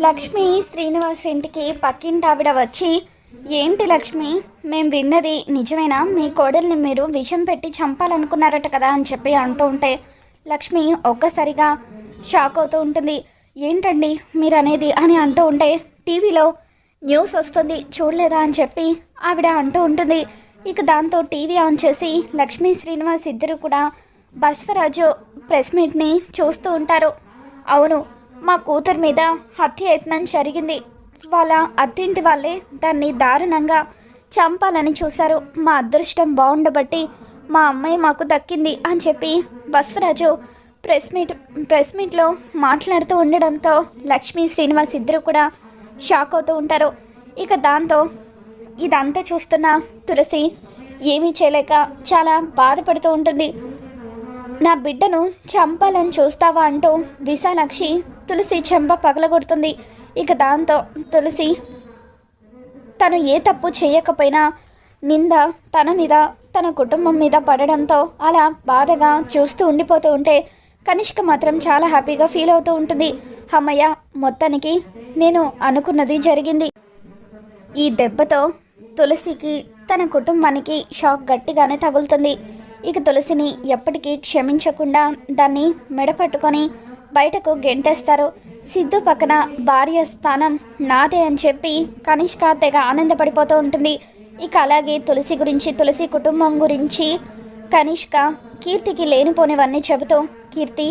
లక్ష్మి శ్రీనివాస్ ఇంటికి పక్కింటి ఆవిడ వచ్చి ఏంటి లక్ష్మి మేము విన్నది నిజమేనా? మీ కోడల్ని మీరు విషం పెట్టి చంపాలనుకున్నారట కదా అని చెప్పి అంటూ ఉంటే లక్ష్మి ఒక్కసారిగా షాక్ అవుతూ ఉంటుంది. ఏంటండి మీరు అనేది అని అంటూ ఉంటే టీవీలో న్యూస్ వస్తుంది చూడలేదా? అని చెప్పి ఆవిడ అంటూ ఉంటుంది. ఇక దాంతో టీవీ ఆన్ చేసి లక్ష్మీ శ్రీనివాస్ ఇద్దరు కూడా బసవరాజు ప్రెస్ మీట్ని చూస్తూ ఉంటారు. అవును మా కూతురు మీద హత్య యత్నం జరిగింది. వాళ్ళ అత్తింటి వాళ్ళే దాన్ని దారుణంగా చంపాలని చూశారు. మా అదృష్టం బాగుండబట్టి మా అమ్మాయి మాకు దక్కింది అని చెప్పి బస్వరాజు ప్రెస్ మీట్ ప్రెస్ మీట్లో మాట్లాడుతూ ఉండడంతో లక్ష్మీ శ్రీనివాస్ ఇద్దరు కూడా షాక్ అవుతూ ఉంటారు. ఇక దాంతో ఇదంతా చూస్తున్న తులసి ఏమీ చేయలేక చాలా బాధపడుతూ ఉంటుంది. నా బిడ్డను చంపాలని చూస్తావా అంటూ విశాలాక్షి తులసి చెంప పగలగొడుతుంది. ఇక దాంతో తులసి తను ఏ తప్పు చేయకపోయినా నింద తన మీద తన కుటుంబం మీద పడడంతో అలా బాధగా చూస్తూ ఉండిపోతూ ఉంటే కనిష్క మాత్రం చాలా హ్యాపీగా ఫీల్ అవుతూ ఉంటుంది. అమ్మయ్య మొత్తానికి నేను అనుకున్నది జరిగింది. ఈ దెబ్బతో తులసికి తన కుటుంబానికి షాక్ గట్టిగానే తగులుతుంది. ఇక తులసిని ఎప్పటికీ క్షమించకుండా దాన్ని మెడపట్టుకొని బయటకు గెంటేస్తారు. సిద్ధు పక్కన భార్య స్థానం నాదే అని చెప్పి కనిష్క తెగ ఆనందపడిపోతూ ఉంటుంది. ఇక అలాగే తులసి గురించి తులసి కుటుంబం గురించి కనిష్క కీర్తికి లేనిపోనివన్నీ చెబుతూ కీర్తి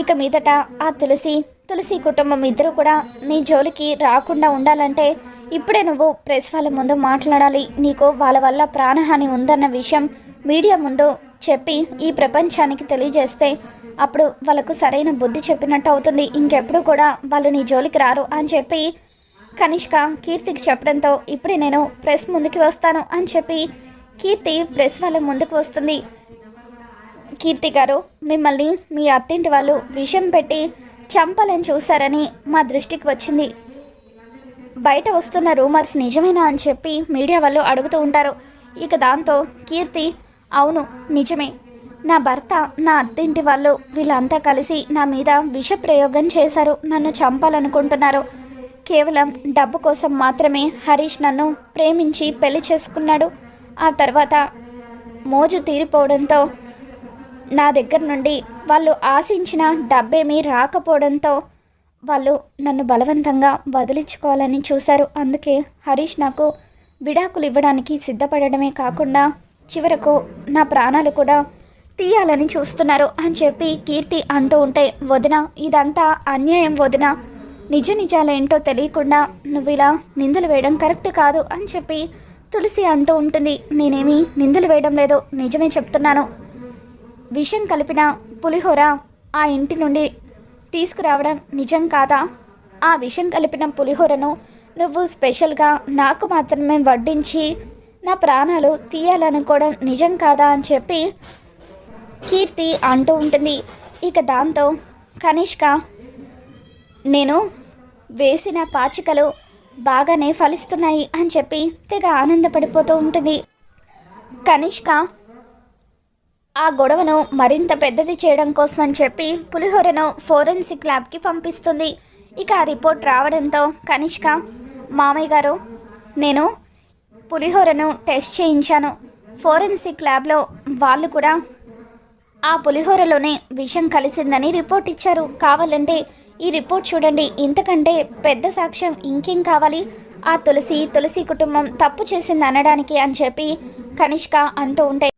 ఇక మీదట ఆ తులసి తులసి కుటుంబం ఇద్దరు కూడా నీ జోలికి రాకుండా ఉండాలంటే ఇప్పుడే నువ్వు ప్రెస్ వాళ్ళ ముందు మాట్లాడాలి. నీకు వాళ్ళ వల్ల ప్రాణహాని ఉందన్న విషయం మీడియా ముందు చెప్పి ఈ ప్రపంచానికి తెలియజేస్తే అప్పుడు వాళ్ళకు సరైన బుద్ధి చెప్పినట్టు అవుతుంది. ఇంకెప్పుడు కూడా వాళ్ళు నీ జోలికి రారు అని చెప్పి కనిష్క కీర్తికి చెప్పడంతో ఇప్పుడే నేను ప్రెస్ ముందుకి వస్తాను అని చెప్పి కీర్తి ప్రెస్ వాళ్ళ ముందుకు వస్తుంది. కీర్తి గారు మిమ్మల్ని మీ అత్తింటి వాళ్ళు విషయం పెట్టి చంపాలని చూశారని మా దృష్టికి వచ్చింది. బయట వస్తున్న రూమర్స్ నిజమేనా అని చెప్పి మీడియా వాళ్ళు అడుగుతూ ఉంటారు. ఇక దాంతో కీర్తి అవును నిజమే. నా భర్త నా అత్తింటి వాళ్ళు వీళ్ళంతా కలిసి నా మీద విష ప్రయోగం చేశారు నన్ను చంపాలనుకుంటున్నారు. కేవలం డబ్బు కోసం మాత్రమే హరీష్ నన్ను ప్రేమించి పెళ్ళి చేసుకున్నాడు. ఆ తర్వాత మోజు తీరిపోవడంతో నా దగ్గర నుండి వాళ్ళు ఆశించిన డబ్బేమీ రాకపోవడంతో వాళ్ళు నన్ను బలవంతంగా వదిలించుకోవాలని చూశారు. అందుకే హరీష్ నాకు విడాకులు ఇవ్వడానికి సిద్ధపడడమే కాకుండా చివరకు నా ప్రాణాలు కూడా తీయాలని చూస్తున్నారు అని చెప్పి కీర్తి అంటూ ఉంటే వదిన ఇదంతా అన్యాయం వదిన. నిజ నిజాలేంటో తెలియకుండా నువ్వు ఇలా నిందలు వేయడం కరెక్ట్ కాదు అని చెప్పి తులసి అంటూ ఉంటుంది. నేనేమి నిందలు వేయడం లేదు నిజమే చెప్తున్నాను. విషం కలిపిన పులిహోర ఆ ఇంటి నుండి తీసుకురావడం నిజం కాదా? ఆ విషం కలిపిన పులిహోరను నువ్వు స్పెషల్గా నాకు మాత్రమే వడ్డించి నా ప్రాణాలు తీయాలనుకోవడం నిజం కాదా అని చెప్పి కీర్తి అంటూ ఉంటుంది. ఇక దాంతో కనిష్క నేను వేసిన పాచికలు బాగానే ఫలిస్తున్నాయి అని చెప్పి తెగ ఆనందపడిపోతూ ఉంటుంది. కనిష్క ఆ గొడవను మరింత పెద్దది చేయడం కోసం అని చెప్పి పులిహోరను ఫోరెన్సిక్ ల్యాబ్కి పంపిస్తుంది. ఇక ఆ రిపోర్ట్ రావడంతో కనిష్క మామయ్య గారు నేను పులిహోరను టెస్ట్ చేయించాను. ఫోరెన్సిక్ ల్యాబ్లో వాళ్ళు కూడా ఆ పులిహోరలోనే విషం కలిసిందని రిపోర్ట్ ఇచ్చారు. కావాలంటే ఈ రిపోర్ట్ చూడండి. ఇంతకంటే పెద్ద సాక్ష్యం ఇంకేం కావాలి? ఆ తులసి తులసి కుటుంబం తప్పు చేసింది అనడానికి అని చెప్పి కనిష్క అంటూ ఉంటే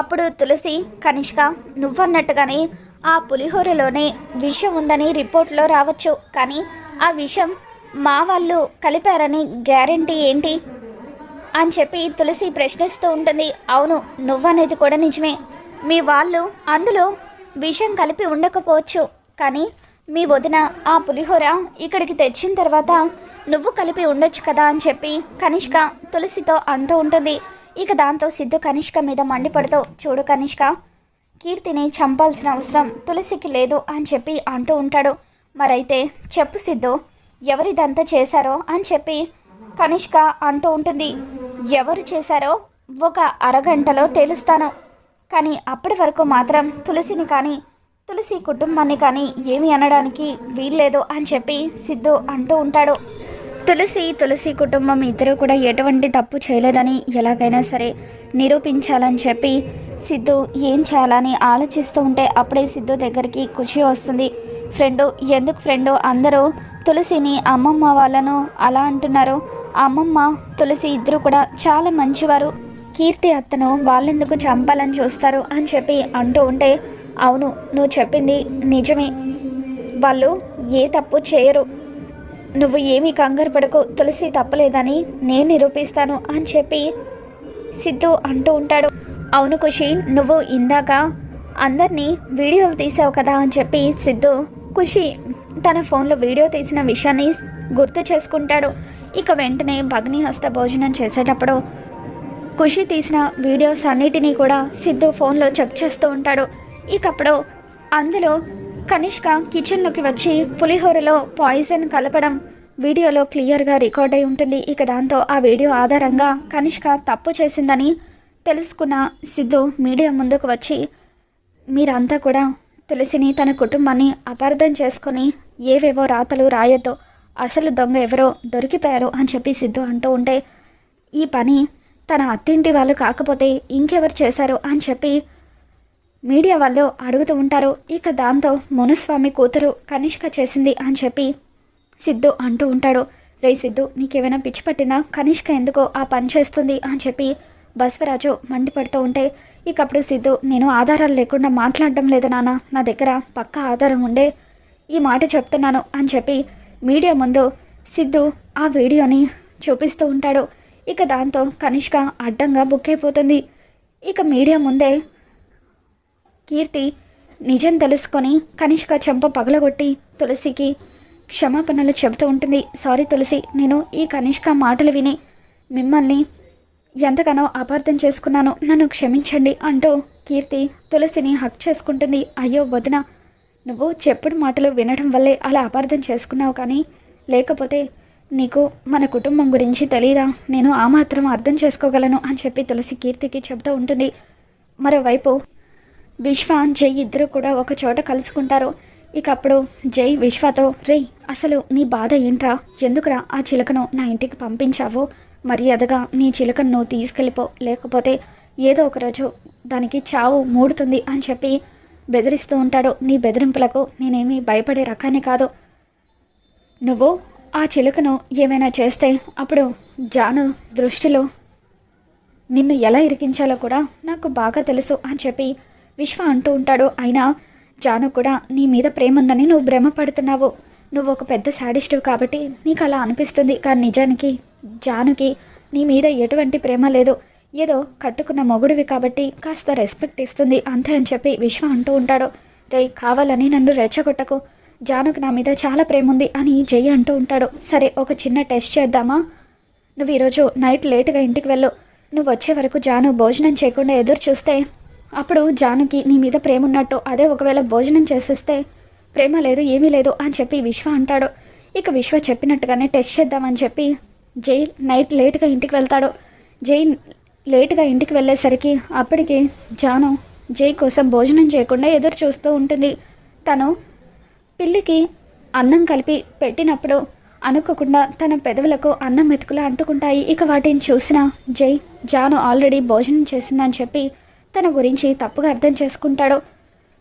అప్పుడు తులసి కనిష్క నువ్వన్నట్టుగానే ఆ పులిహోరలోనే విషం ఉందని రిపోర్ట్లో రావచ్చు. కానీ ఆ విషం మా వాళ్ళు కలిపారని గ్యారంటీ ఏంటి? అని చెప్పి తులసి ప్రశ్నిస్తూ ఉంటుంది. అవును నువ్వనేది కూడా నిజమే. మీ వాళ్ళు అందులో విషం కలిపి ఉండకపోవచ్చు. కానీ మీ వదిన ఆ పులిహోర ఇక్కడికి తెచ్చిన తర్వాత నువ్వు కలిపి ఉండొచ్చు కదా అని చెప్పి కనిష్క తులసితో అంటూ ఉంటుంది. ఇక దాంతో సిద్ధు కనిష్క మీద మండిపడుతూ చూడు కనిష్క కీర్తిని చంపాల్సిన అవసరం తులసికి లేదు అని చెప్పి అంటూ ఉంటాడు. మరైతే చెప్పు సిద్ధు ఎవరిదంతా చేశారో అని చెప్పి కనిష్క అంటూ ఉంటుంది. ఎవరు చేశారో ఒక అరగంటలో తేలుస్తాను. కానీ అప్పటి వరకు మాత్రం తులసిని కానీ తులసి కుటుంబాన్ని కానీ ఏమి అనడానికి వీల్లేదు అని చెప్పి సిద్ధు అంటూ ఉంటాడు. తులసి తులసి కుటుంబం ఇద్దరు కూడా ఎటువంటి తప్పు చేయలేదని ఎలాగైనా సరే నిరూపించాలని చెప్పి సిద్ధు ఏం చేయాలని ఆలోచిస్తూ ఉంటే అప్పుడే సిద్ధు దగ్గరికి ఖుషి వస్తుంది. ఫ్రెండు ఎందుకు ఫ్రెండు? అందరూ తులసిని అమ్మమ్మ వాళ్ళను అలా అంటున్నారు. అమ్మమ్మ తులసి ఇద్దరు కూడా చాలా మంచివారు. కీర్తి అత్తను వాళ్ళెందుకు చంపాలని చూస్తారు అని చెప్పి అంటూ ఉంటే అవును నువ్వు చెప్పింది నిజమే. వాళ్ళు ఏ తప్పు చేయరు. నువ్వు ఏమీ కంగారు పడకు తులసి తప్పలేదని నేను నిరూపిస్తాను అని చెప్పి సిద్ధు అంటూ ఉంటాడు. అవును ఖుషి నువ్వు ఇందాక అందరినీ వీడియోలు తీసావు కదా అని చెప్పి సిద్ధు ఖుషి తన ఫోన్లో వీడియో తీసిన విషయాన్ని గుర్తు చేసుకుంటాడు. ఇక వెంటనే భగ్ని హస్త భోజనం చేసేటప్పుడు ఖుషి తీసిన వీడియోస్ అన్నిటినీ కూడా సిద్ధు ఫోన్లో చెక్ చేస్తూ ఉంటాడు. ఇకప్పుడు అందులో కనిష్క కిచెన్లోకి వచ్చి పులిహోరలో పాయిజన్ కలపడం వీడియోలో క్లియర్గా రికార్డ్ అయి ఉంటుంది. ఇక దాంతో ఆ వీడియో ఆధారంగా కనిష్క తప్పు చేసిందని తెలుసుకున్న సిద్ధు మీడియా ముందుకు వచ్చి మీరంతా కూడా తులసిని తన కుటుంబాన్ని అపార్థం చేసుకొని ఏవేవో రాతలు రాయొద్దు. అసలు దొంగ ఎవరో దొరికిపోయారు అని చెప్పి సిద్ధు అంటూ ఉంటే ఈ పని తన అత్తింటి వాళ్ళు కాకపోతే ఇంకెవరు చేశారు అని చెప్పి మీడియా వాళ్ళు అడుగుతూ ఉంటారు. ఇక దాంతో మునుస్వామి కూతురు కనిష్క చేసింది అని చెప్పి సిద్ధు అంటూ ఉంటాడు. రే సిద్ధు నీకేమైనా పిచ్చి పట్టినా కనిష్క ఎందుకో ఆ పని చేస్తుంది అని చెప్పి బస్వరాజు మండిపడుతూ ఉంటే ఇకప్పుడు సిద్ధు నేను ఆధారాలు లేకుండా మాట్లాడడం లేదు నాన్న. నా దగ్గర పక్క ఆధారం ఉండే ఈ మాట చెప్తున్నాను అని చెప్పి మీడియా ముందు సిద్ధు ఆ వీడియోని చూపిస్తూ ఉంటాడు. ఇక దాంతో కనిష్క అడ్డంగా బుక్ అయిపోతుంది. ఇక మీడియా ముందే కీర్తి నిజం తెలుసుకొని కనిష్క చెంప పగలగొట్టి తులసికి క్షమాపణలు చెబుతూ ఉంటుంది. సారీ తులసి నేను ఈ కనిష్క మాటలు విని మిమ్మల్ని ఎంతగానో అపార్థం చేసుకున్నాను. నన్ను క్షమించండి అంటూ కీర్తి తులసిని హక్ చేసుకుంటుంది. అయ్యో వదిన నువ్వు చెప్పుడు మాటలు వినడం వల్లే అలా అపార్థం చేసుకున్నావు కానీ లేకపోతే నీకు మన కుటుంబం గురించి తెలీదా? నేను ఆ మాత్రం అర్థం చేసుకోగలను అని చెప్పి తులసి కీర్తికి చెబుతూ ఉంటుంది. మరోవైపు విశ్వ జై ఇద్దరు కూడా ఒక చోట కలుసుకుంటారు. ఇక అప్పుడు జై విశ్వతో రేయ్ అసలు నీ బాధ ఏంట్రా? ఎందుకురా ఆ చిలకను నా ఇంటికి పంపించావో? మర్యాదగా నీ చిలకను నువ్వు తీసుకెళ్ళిపో. లేకపోతే ఏదో ఒకరోజు దానికి చావు మూడుతుంది అని చెప్పి బెదిరిస్తూ ఉంటాడు. నీ బెదిరింపులకు నేనేమీ భయపడే రకాన్ని కాదు. నువ్వు ఆ చిలుకను ఏమైనా చేస్తే అప్పుడు జాను దృష్టిలో నిన్ను ఎలా ఇరికించాలో కూడా నాకు బాగా తెలుసు అని చెప్పి విశ్వ అంటూ ఉంటాడు. అయినా జాను కూడా నీ మీద ప్రేమ ఉందని నువ్వు భ్రమపడుతున్నావు. నువ్వు ఒక పెద్ద శాడిస్టివ్ కాబట్టి నీకు అలా అనిపిస్తుంది. కానీ నిజానికి జానుకి నీ మీద ఎటువంటి ప్రేమ లేదు. ఏదో కట్టుకున్న మొగుడివి కాబట్టి కాస్త రెస్పెక్ట్ ఇస్తుంది అంతే అని చెప్పి విశ్వ అంటూ ఉంటాడు. రే కావాలని నన్ను రెచ్చగొట్టకు. జానుకు నా మీద చాలా ప్రేమ ఉంది అని జై అంటూ ఉంటాడు. సరే ఒక చిన్న టెస్ట్ చేద్దామా? నువ్వు ఈరోజు నైట్ లేటుగా ఇంటికి వెళ్ళు. నువ్వు వచ్చే వరకు జాను భోజనం చేయకుండా ఎదురు చూస్తే అప్పుడు జానుకి నీ మీద ప్రేమ ఉన్నట్టు అదే ఒకవేళ భోజనం చేసేస్తే ప్రేమ లేదు ఏమీ లేదు అని చెప్పి విశ్వ అంటాడు. ఇక విశ్వ చెప్పినట్టుగానే టెస్ట్ చేద్దామని చెప్పి జై నైట్ లేట్గా ఇంటికి వెళ్తాడు. జై లేటుగా ఇంటికి వెళ్ళేసరికి అప్పటికి జాను జై కోసం భోజనం చేయకుండా ఎదురు చూస్తూ ఉంటుంది. తను పిల్లికి అన్నం కలిపి పెట్టినప్పుడు అనుకోకుండా తన పెదవులకు అన్నం మెతుకులు అంటుకుంటాయి. ఇక వాటిని చూసిన జై జాను ఆల్రెడీ భోజనం చేసిందని చెప్పి తన గురించి తప్పుగా అర్థం చేసుకుంటాడు.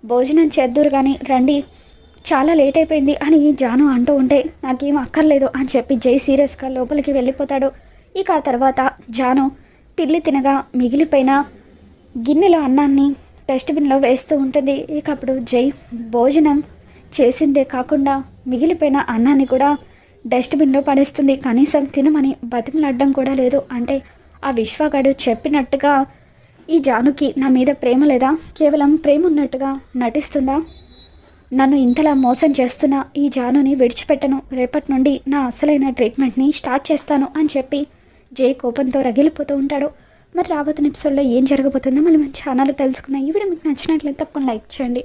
భోజనం చేద్దురు కానీ రండి చాలా లేట్ అయిపోయింది అని జాను అంటూ ఉంటే నాకేం అక్కర్లేదు అని చెప్పి జై సీరియస్గా లోపలికి వెళ్ళిపోతాడు. ఇక ఆ తర్వాత జాను పిల్లి తినగా మిగిలిపోయిన గిన్నెలో అన్నాన్ని డస్ట్బిన్లో వేస్తూ ఉంటుంది. ఇక అప్పుడు జై భోజనం చేసిందే కాకుండా మిగిలిపోయిన అన్నాన్ని కూడా డస్ట్బిన్లో పడేస్తుంది. కనీసం తినమని బతిమలాడడం కూడా లేదు. అంటే ఆ విశ్వగాడు చెప్పినట్టుగా ఈ జానుకి నా మీద ప్రేమ లేదా? కేవలం ప్రేమ ఉన్నట్టుగా నటిస్తుందా? నన్ను ఇంతలా మోసం చేస్తున్న ఈ జానుని విడిచిపెట్టను. రేపటి నుండి నా అసలైన ట్రీట్మెంట్ని స్టార్ట్ చేస్తాను అని చెప్పి జై కోపంతో రగిలిపోతూ ఉంటాడు. మరి రాబోతున్న ఎపిసోడ్లో ఏం జరగబోతుందో మళ్ళీ మన ఛానల్ తెలుసుకుందాం. ఈ వీడియో మీకు నచ్చినట్లయితే తప్పకుండా లైక్ చేయండి.